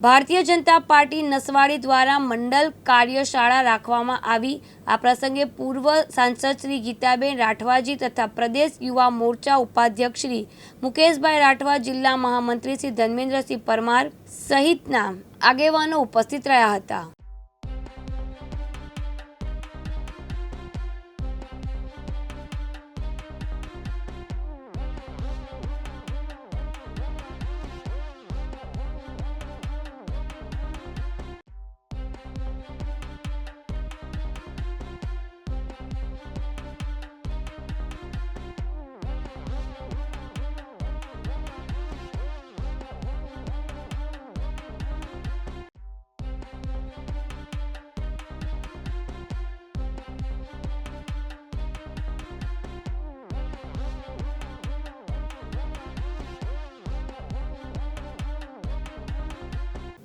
Bharatiya Janata party Naswadi દ્વારા મંડલ કાર્યશાળા રાખવામાં આવી. આ પ્રસંગે પૂર્વ સાંસદ શ્રી ગીતાબેન રાઠવાજી તથા પ્રદેશ યુવા મોરચા ઉપાધ્યક્ષ શ્રી મુકેશભાઈ રાઠવા, જિલ્લા મહામંત્રી શ્રી ધર્મેન્દ્રસિંહ પરમાર સહિતના આગેવાનો ઉપસ્થિત રહ્યા હતા.